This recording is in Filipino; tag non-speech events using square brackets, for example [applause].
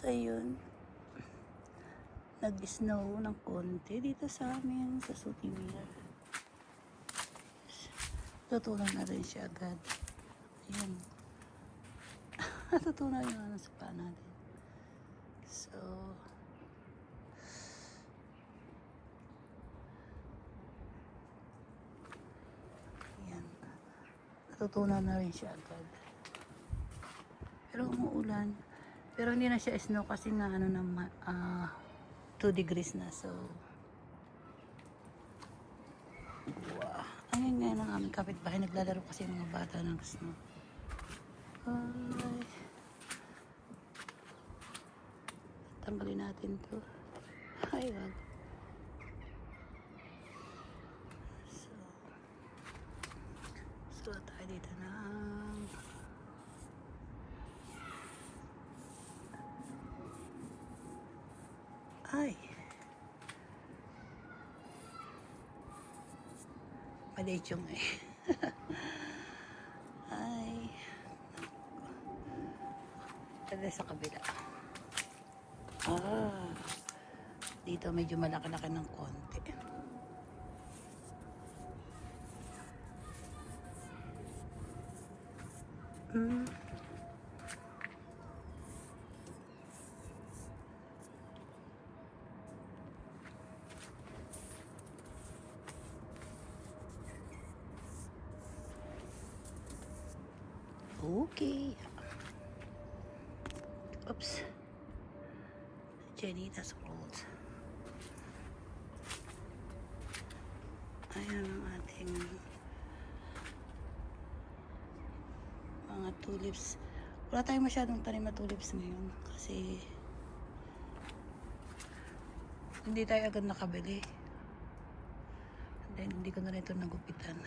So, ayun. Nag-snow ng konti dito sa amin, sa Sutimir. Tutunan na rin siya agad. Ayan. Natutunan [laughs] yung ano sa paa natin. So, Ayan. Natutunan na rin siya agad. Pero umuulan. Pero hindi na siya snow kasi nga ano na 2 degrees na. So, wow. Ang ingay ng aming kapitbahay. Naglalaro kasi yung mga bata ng snow. Ay. Tanggalin natin to. Ay, wag. So, sulat tayo dito ng Ay. Yung eh. [laughs] Ay. Pwede sa kabila. Ah. Dito medyo malaki-laki ng konti. Okay. Oops. Janita's rolls. Ayan ang ating mga tulips. Wala tayong masyadong tanim na tulips ngayon kasi hindi tayo agad nakabili. And then, hindi ko na rin ito nagupitan.